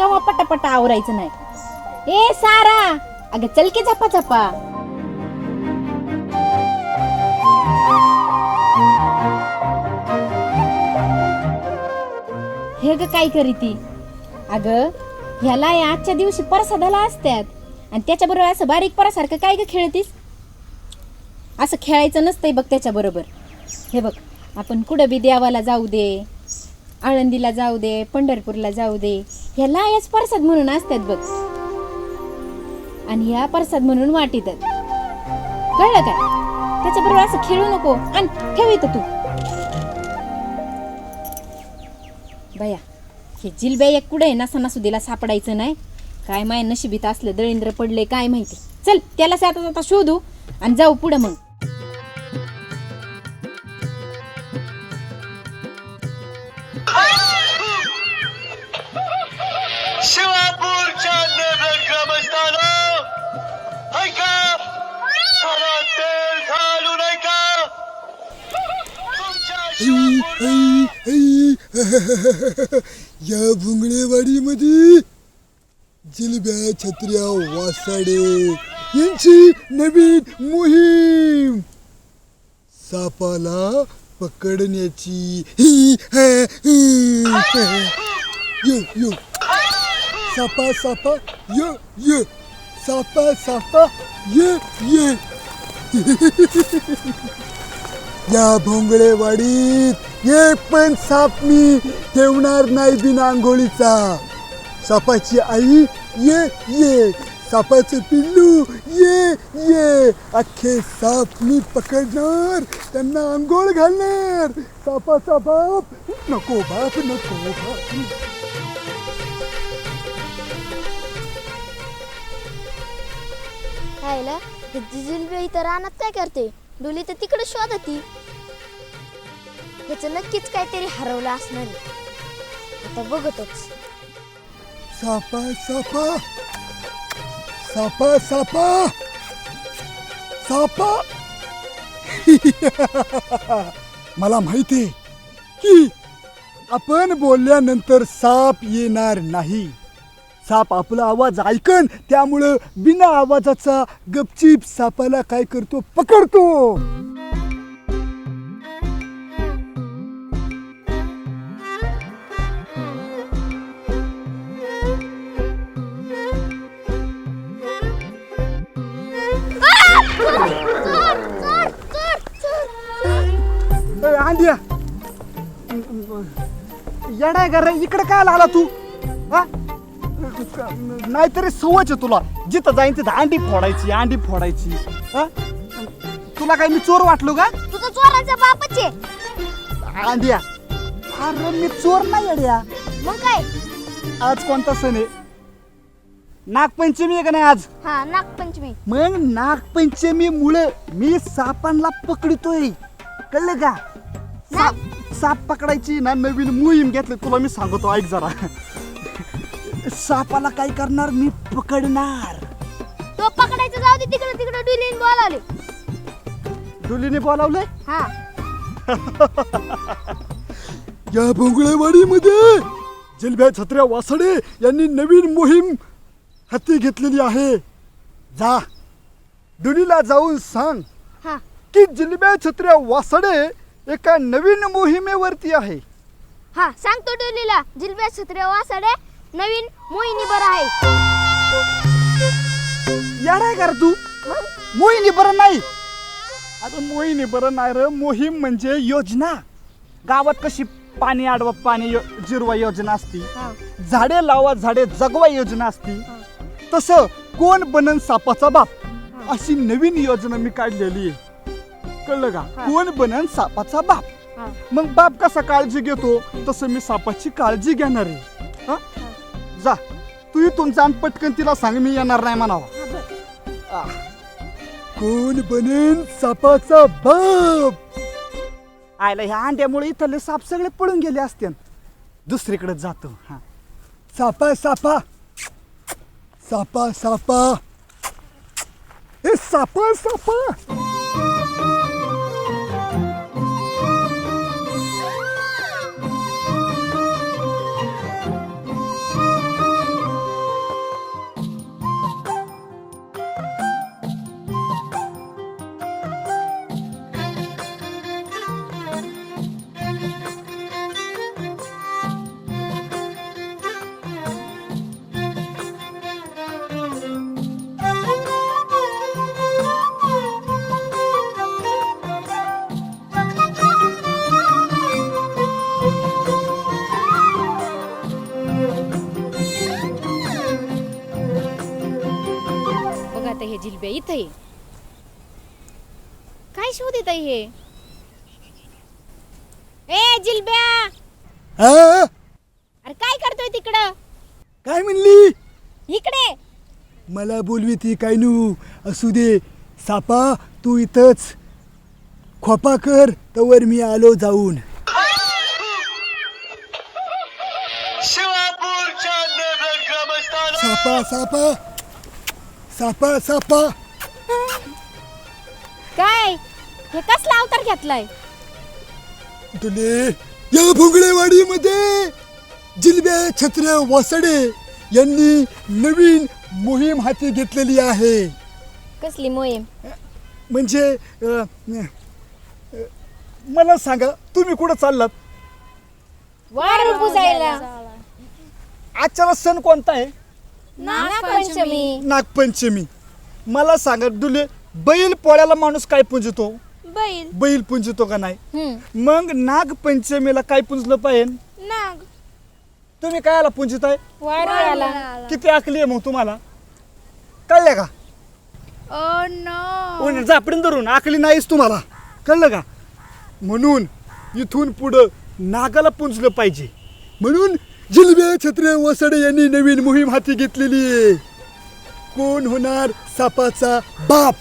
भया पटापट कवा पटापटा आवरायचं नाही. ए सारा! अगं चल की झपा झपा. हे ग काय करी ती? अगं ह्याला या आजच्या दिवशी परसादाला असतात आणि त्याच्याबरोबर असं बारीक परासारखं काय ग खेळतीस? असं खेळायचं नसतंय बघ त्याच्याबरोबर. हे बघ आपण कुठं बी देवाला जाऊ दे आळंदीला जाऊ दे पंढरपूरला जाऊ दे ह्याला याच प्रसाद म्हणून असतात बघ. आणि ह्या प्रसाद म्हणून वाटीतात कळलं काय? त्याच्याबरोबर असं खेळू नको. आणि ठेव इथं तू. बया हे जिलब्या एक कुठे नसा नसुदीला सापडायचं नाही. काय माय नशिबीत असलं दळींद्र पडले काय माहिती. चल त्याला आता शोधू आणि जाऊ पुढं मग. या भुंगळेवाडीमध्ये जिलब्या, छत्र्या, वासाडे, यांची नवीन मोहीम. सापाला पकडण्याची ही. यो यो. सापा सापा. यो यो. सापा सापा. ये ये. या भोंगळेवाडीत एक पण साप मी ठेवणार नाही बिना आंघोळीचा सापाची आई ये ये. सापाचे पिल्लू ये ये. अख्खे साप मी पकडणार त्यांना आंघोळ घालणार. सापाचा बाप नको बाप नको बाप. खायला जिजलबी तर रानात काय करते? डोली तर तिकडे शोधती. ह्याचं नक्कीच काहीतरी हरवलं असणार आहे. आता बघतच. सापा सापा. सापा सापा. सापा. मला माहिती की आपण बोलल्यानंतर साप येणार नाही. साप आपला आवाज ऐकन त्यामुळं बिना आवाजाचा गपचीप सापाला काय करतो पकडतो. येडाय का रे इकडे काय आला तू? हा? नाहीतरी सवयच आहे तुला. जिथं जाईन तिथं अंडी फोडायची अंडी फोडायची. हा? तुला काय मी चोर वाटलो का? तुझा चोराचा बापच आहे. अरे मी चोर नाही अड्या मग काय? आज कोणता सण आहे? नागपंचमी आहे का नाही आज? हा नागपंचमी. मग नागपंचमी मुळे मी सापांना पकडतोय. कळलं का? साप साप पकडायची ना नवीन मोहीम घेतली तुला मी सांगतो ऐक जरा. सापाला काय करणार? मी पकडणार. तो पकडायचं जाऊ दे तिकडे तिकडे डुलीन बोलावले. डुलीने बोलावलंय? हा. या बोंगळेवाडीमध्ये जिलब्या छत्र्या वासडे यांनी नवीन मोहीम हाती घेतलेली आहे. जा डुलीला जाऊन सांग हा. की जिलब्या छत्र्या वासडे एका नवीन मोहिमेवरती आहे. हा सांगतो डोलीला जिलब्या छत्र्या वासाडे नवीन मोहिनी बरं आहे. येडाय का रे तू. मोहिनी बरं नाही. अरे मोहिनी बरं नाही रे. मोहीम म्हणजे योजना. गावात कशी पाणी अडवा पाणी यो- जिरवा योजना असती. हा. झाडे लावा झाडे जगवा योजना असती. तसं कोण बनन सापाचा बाप? अशी नवीन योजना मी काढलेली आहे. कळलं का. कोण बनन सापाचा बाप? मग बाप कसा काळजी घेतो? तसं मी सापाची काळजी घेणार आहे. हा? जा. तू इथून जाण पटकन तिला सांग मी येणार नाही म्हणावा. कोण बनेन सापाचा बाप? आयला ह्या अंड्यामुळे इथले साप सगळे पळून गेले असते. दुसरीकडे जातो. हा. सापा सापा. सापा सापा. ए सापा सापा. इथं काय शोध येत हे? ए जिलब्या! हा? अरे काय करतोय तिकडं? काय म्हणली? इकडे. मला बोलवी ती काय नू? असू दे. सापा तू इथंच. खोपा कर तवर मी आलो जाऊन. शिवापूरच्या नेबे ग्रामस्थांनो सापा सापा. सापा सापा. हे कसला अवतार घेतलाय? तुले या भोंगळेवाडीमध्ये जिलब्या छत्र्या वासडे यांनी नवीन मोहीम हाती घेतलेली आहे. कसली मोहीम? म्हणजे अ, अ, मला सांगा तुम्ही कुठं चाललात? वारू पुजायला आजच्याला सण कोणता आहे? नागपंचमी. नागपंचमी. मला सांगा दुले बैल पोळ्याला माणूस काय पुंजतो? बैल. बैल पुंजतो का नाही? हम्म. मग नागपंचमीला काय पुंजलं पाहिजे? नाग. तुम्ही कायला पुंजताय? वारुळ्याला किती आकली आहे मग तुम्हाला? कळलं का? Oh no. ओ, झापडून धरून. आकली नाहीच तुम्हाला. कळलं का? म्हणून इथून पुढं नागाला पुंजलं पाहिजे. म्हणून जिलबे छत्रे वसडे यांनी नवीन मोहीम हाती घेतलेली आहे. कोण होणार सापाचा बाप?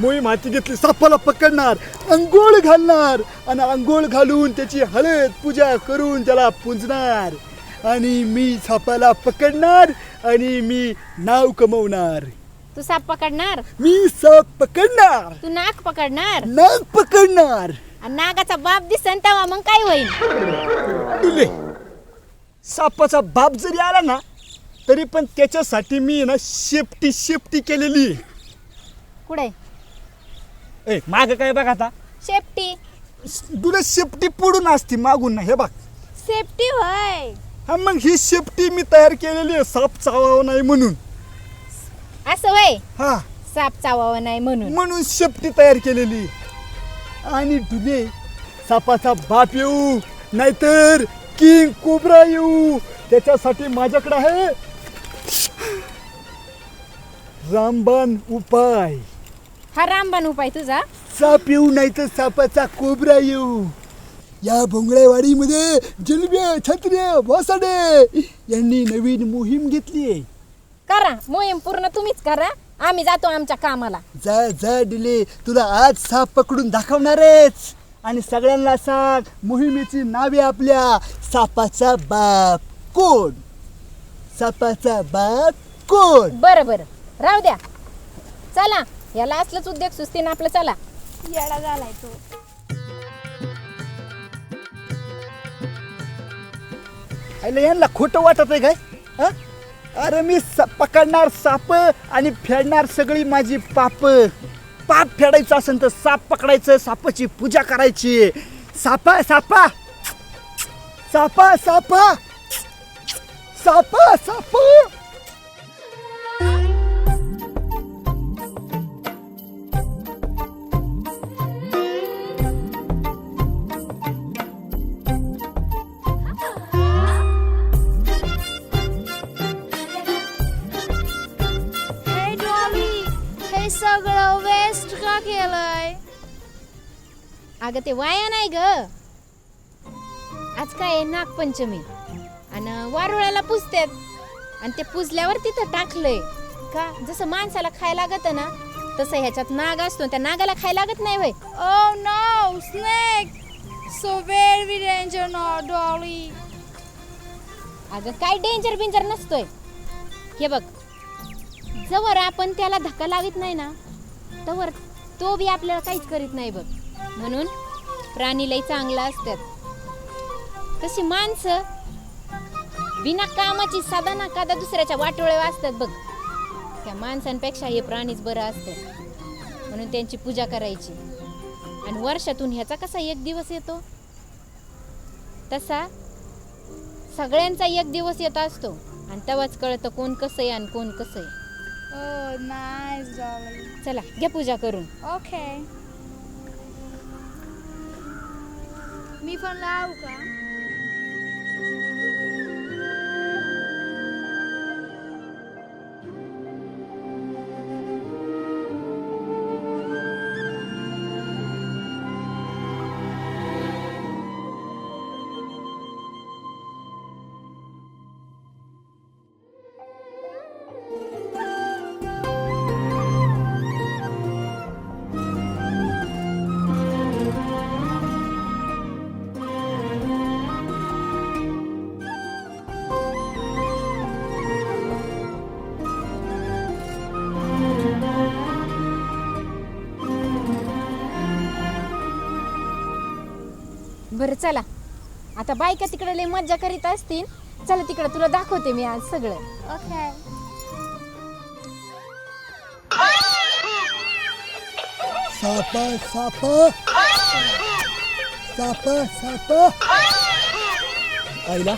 मोहीम हाती घेतली सापाला पकडणार अंघोळ घालणार आणि अंघोळ घालून त्याची हळद पूजा करून त्याला पुंजणार. आणि मी सापाला पकडणार आणि मी नाव कमवणार. तू साप पकडणार? मी साप पकडणार. तू नाग पकडणार? नाग पकडणार. आणि नागाचा बाप दिसन तेव्हा मग काय होईल? सापाचा बाप जरी आला ना तरी पण त्याच्यासाठी मी ना शेपटी शेपटी केलेली आहे. कुठे? ए माग काय बघ आता. शेपटी तुला शेपटी पडून असती मागून ना हे बघ. सेफ्टी होय. हा मग ही शेपटी मी तयार केलेली आहे साप चावावं नाही म्हणून. असं वय हा. साप चावावं नाही म्हणून. म्हणून शेपटी तयार केलेली. आणि तुले सापाचा बाप येऊ नाहीतर किंग कोबरा येऊ. त्याच्यासाठी माझ्याकडे आहे रामबाण उपाय. हा रामबाण उपाय तुझा. साप येऊ नाही तर सापाचा कोबरा येऊ. या भोंगळेवाडीमध्ये जिलब्या छत्र्या वासाडे यांनी नवीन मोहीम घेतली आहे. करा मोहीम पूर्ण तुम्हीच करा. आम्ही जातो आमच्या कामाला. जा जा डिले. तुला आज साप पकडून दाखवणारच. आणि सगळ्यांना सांग मोहिमेची नावे आपल्या सापाचा बाप कोण? सापाचा बाप कोण? बरं बरं. राहू द्या. चला. याला असलंच उद्योग सुस्तीनं आपलं चला. येडा झालाय तो. अरे यांना खोटं वाटत आहे काय? हा? अरे मी सा- पकडणार साप आणि फेडणार सगळी माझी पाप. पाप फेडायचं असेल तर साप पकडायचं सापाची पूजा करायची. सापा सापा. सापा सापा. सापा सापा. अगं ते वाया नाही ग. आज काय आहे? नागपंचमी. आणि वारुळ्याला पुजतात आणि ते पुजल्यावर तिथं टाकलंय. का? जसं माणसाला खायला लागत ना तसं ह्याच्यात नाग असतो त्या नागाला खायला लागत नाही वय ओ no snake so very danger no Dolly अगं काय डेंजर बिंजर नसतोय. हे बघ. जवळ आपण त्याला धक्का लावित नाही ना तवर तो बी आपल्याला काहीच करीत नाही बघ. म्हणून प्राणी लई चांगला असतात. तशी माणसं बिना कामाची साधा ना कादा दुसऱ्याच्या वाटोळे असतात बघ. त्या माणसांपेक्षा हे प्राणीच बरं असतात म्हणून त्यांची पूजा करायची. आणि वर्षातून ह्याचा कसा एक दिवस येतो? तसा सगळ्यांचा एक दिवस येत असतो. आणि तेव्हाच कळतं कोण कसं आहे आणि कोण कसं आहे. डॉली चला घ्या पूजा करून. ओके मी पण लावू का बरं चला. आता बायका तिकडे लय मज्जा करीत असतील. चला तिकडे तुला दाखवते मी आज सगळं. ओके. साप साप. साप साप. आईला.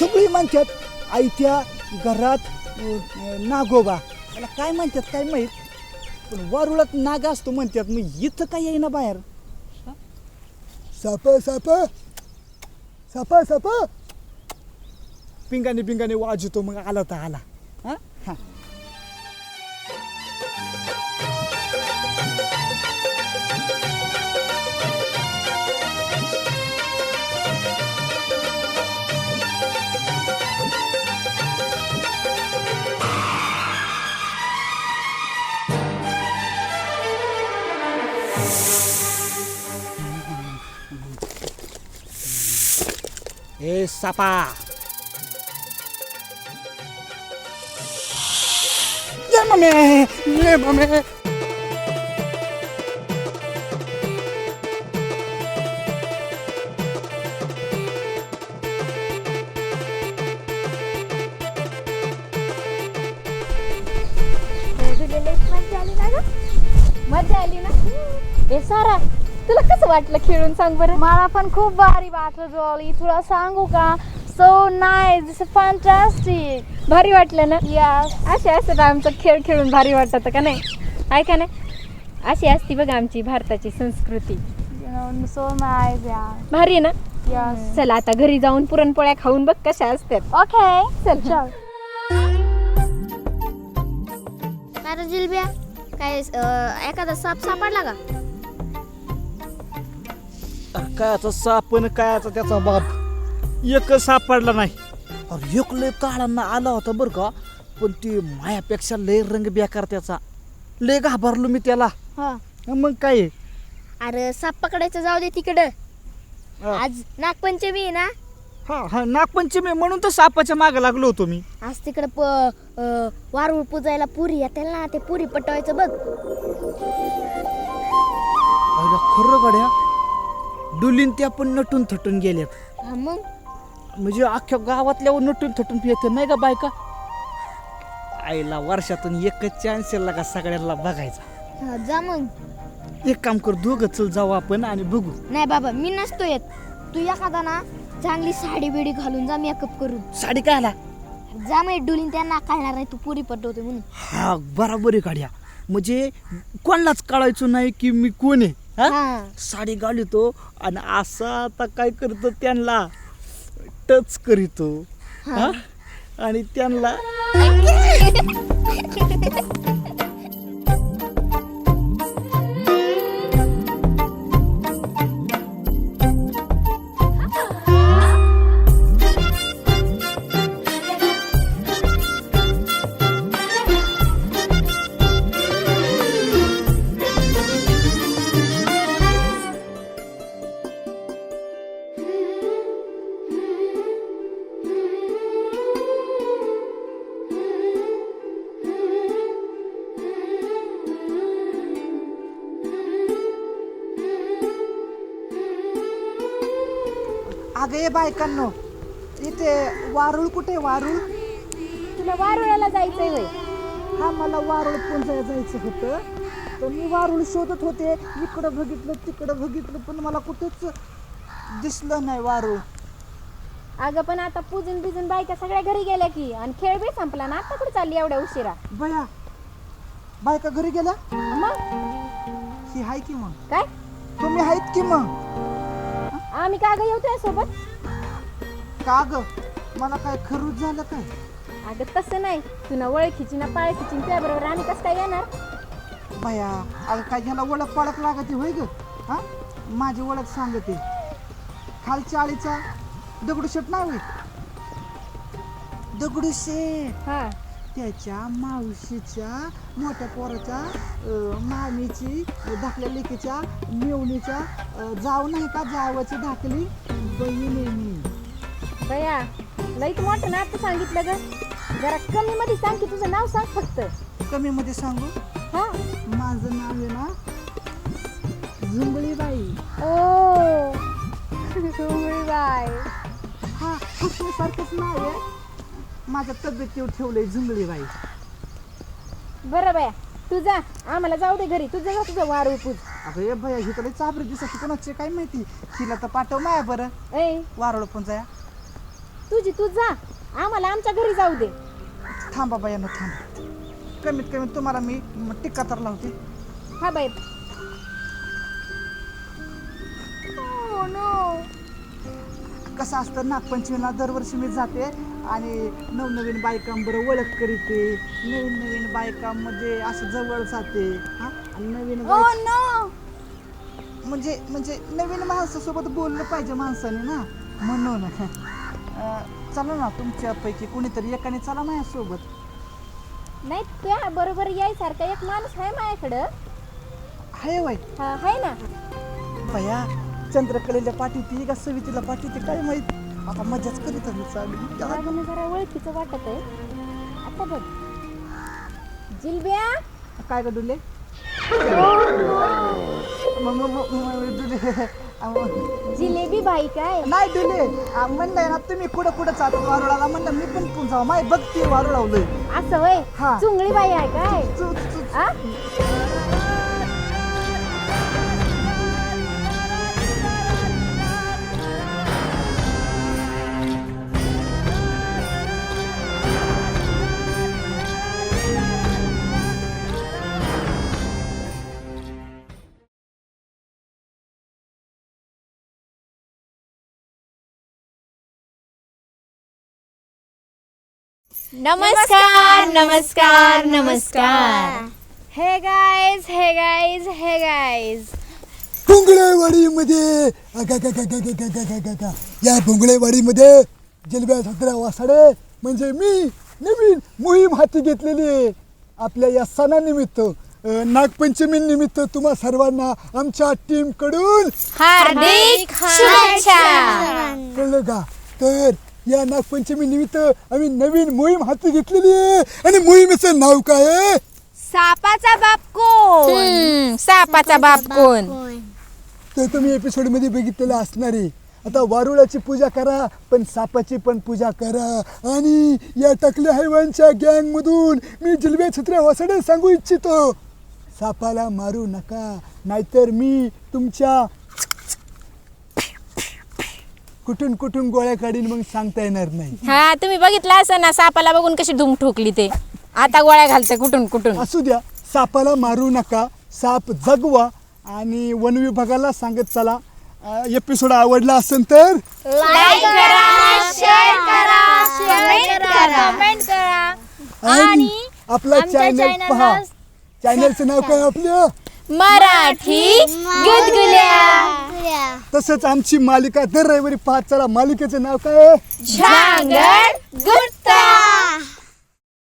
सगळी म्हणतात आईच्या घरात अं, नागोबा. त्याला काय म्हणतात काय माहीत? पण वारुळात नाग असतो म्हणतात मग इथं काय येईना बाहेर? साप साप साप साप पिंगाने पिंगाने वाजतो मग आला तर आला हा हा ए सापा वाटलं खेळून सांग बरं. मला पण खूप भारी वाटलं जॉली. तुला सांगू का? सो नाईस फॅन्टास्टिक भारी वाटलं ना? यस असे असतात आमचं खेळ खेळून भारी वाटत का नाही? ऐका ना अशी असती बघा आमची भारताची संस्कृती. यू नो सो नाईस यार भारी आहे ना? यस चला आता घरी जाऊन पुरणपोळ्या खाऊन बघ कशा असतात. ओके चल. चल काय जिलब्या काय एखादा साप सापडला का? कायचा साप आणि कायचा त्याचा बाप. एक सापडला नाही. अरे एक लय काळांना आला होता बरं का पण ती मायापेक्षा लय रंग बेकार त्याचा. लय घाबरलो मी त्याला. हा. मग काय? अरे साप पकडायचं जाऊ दे तिकडं. हा. आज नागपंचमी आहे ना? हा हा नागपंचमी म्हणून तर सापाच्या मागे लागलो होतो मी. आज तिकडं प अं, वारूळ पूजायला पुरी येतील ना ते पुरी पटवायचं बघ. अरे खरं गड्या डुलीन त्या पण नटून थटून गेल्यात हा मग? म्हणजे अख्ख्या गावातल्या नटून थटून येते नाही का बायका? आईला वर्षातून एकच चान्स का सगळ्यांना बघायचा. हा, जा मग. एक काम कर दोघं चल जाऊ आपण आणि बघू. नाही बाबा मी नसतो येत. तू एखादा ना चांगली साडी बिडी घालून जा मेकअप करून. साडी काय आला? जा मग डुलीन त्यांना कळणार नाही तू पुरी पटवते म्हणून. हा बराबर आहे गाड्या. म्हणजे कोणालाच कळायचं नाही की मी कोण आहे. हा? साडी घालतो आणि असं आता काय करतो त्यांना? टच करीतो. हा? आणि त्यांना बायकांनो इथे वारुळ कुठे वारुळ? तुला वारुळाला जायचंय वय हा मला वारुळ पुंजायला जायचं होतं. तर मी वारुळ शोधत होते. इकडं बघितलं तिकडं बघितलं पण मला कुठेच दिसलं नाही वारुळ. अगं पण आता पूजून बिजून बायका सगळ्या घरी गेल्या की आणि खेळ बी संपला ना. आता कुठे चालली एवढ्या उशिरा? बया बायका घरी गेल्या? मग? ही हाय की मग? काय? तुम्ही आहेत की मग? आम्ही का ग येऊ सोबत का ग? मला काय खरूच झालं काय? अगं तसं नाही. तू ना ओळखीची ना पाळखीची ना त्याबरोबर आम्ही कसं काय येणार? बया अगं काय घ्याला ओळख पाळख लागते होय ग? हा? माझी ओळख सांगते. खालच्या आळीचा दगडूशेठ नाव आहे. दगडूशेठ हा. त्याच्या मावशीच्या मोठ्या पोराच्या अं, मामीची धाकल्या लेकीच्या मेवणीच्या अं, जाव नाही का? जावाची धाकली बहीण आहे मी. बया लईत मोठं ना आता सांगितलं ग. जरा कमी मध्ये सांग की तुझं नाव सांग फक्त. कमी मध्ये सांगू? हा? माझं नाव आहे ना झुंबळीबाई ओ झुंगळीबाई हा हसण्यासारखंच नाही आहे. माझ्या तब्येतीवर ठेवलंय झुंगळी बाई बरं बाया तू जा. आम्हाला जाऊ दे घरी. तुझं जा तुझं वारू पूज अगं ये भैया ही तुला चाबरी दिसत कोणाचे काय माहिती? तिला तर पाठव माया बरं. ए वारळ पण जाया. तुझी तू जा. आम्हाला आमच्या घरी जाऊ दे. थांबा बायानं थांब. कमीत कमी तुम्हाला मी म, टिक्का तर लावते. हा बाई. कसं असतं नागपंचमीला दरवर्षी मी जाते आणि नवनवीन बायकांबरोबर ओळख करीते. नवीन नवीन बायकांमध्ये असं जवळ जाते. हा? आणि नवीन बायक- नो म्हणजे म्हणजे नवीन माणसासोबत बोललं पाहिजे माणसाने ना? म्हणून. चला ना तुमच्यापैकी कोणीतरी एकाने चला माझ्यासोबत. नाही त्या बरोबर यायसारखा एक माणूस आहे माझ्याकडं. आहे वय. हा आहे ना. भया चंद्रकलेच्या पाठीती का सवितीला पाठीती काय माहीत? आता मजाच करीत आम्ही चालू. वागणं जरा ओळखीचं वाटत आहे. आता बघ. जिलब्या. काय ग डुले? म- म- म- म- डुले. जिलेबी बाई काय? नाही आ, म्हणलंय ना तुम्ही कुठं कुठं चालतो वारुळाला म्हणलं मी पण पुढे जाऊ माय बघती वारुळ लावलंय असं वय हा. चुंगळी बाई आहे काय? चु- चु- आ? नमस्कार नमस्कार नमस्कार. हे गाईज हे गाईज हे गाईज भुंगळेवाडीमध्ये अगा, गा, गा, गा, गा, गा, गा, गा, गा, गा. या भुंगळेवाडीमध्ये जलब्या सतरा वासाडे म्हणजे मी नवीन मोहीम हाती घेतलेली आहे. आपल्या या सणानिमित्त अं, नागपंचमी निमित्त तुम्हा सर्वांना आमच्या टीमकडून हार्दिक शुभेच्छा. कळलं का? तर या नागपंचमी निमित्त आम्ही नवीन मोहीम हाती घेतलेली आहे. आणि मोहिमेचं नाव काय आहे? सापाचा बाप कोण? सापाचा बाप कोण? तर तुम्ही एपिसोडमध्ये बघितलेलं असणार आहे. आता वारुळाची पूजा करा पण सापाची पण पूजा करा. आणि या टकल्या हैवांच्या गँग मधून मी जिलबे छत्र्या वासडे सांगू इच्छितो. सापाला मारू नका नाहीतर मी तुमच्या कुठून कुठून गोळ्या काढीन मग सांगता येणार नाही. हा तुम्ही बघितलं असं ना सापाला बघून कशी धूम ठोकली ते. आता गोळ्या घालते कुठून कुठून. असू द्या सापाला मारू नका. साप जगवा आणि वन विभागाला सांगत चला. एपिसोड आवडला असेल तर? लाईक करा शेअर करा कमेंट करा. कमेंट करा. आणि आपला आमच्या चॅनल पहा. चॅनलचं नाव काय आपलं? मराठी गुदगुल्या. तसंच आमची मालिका दर रविवारी पाहत चला. मालिकेचं नाव काय आहे? झांगड गुट्टा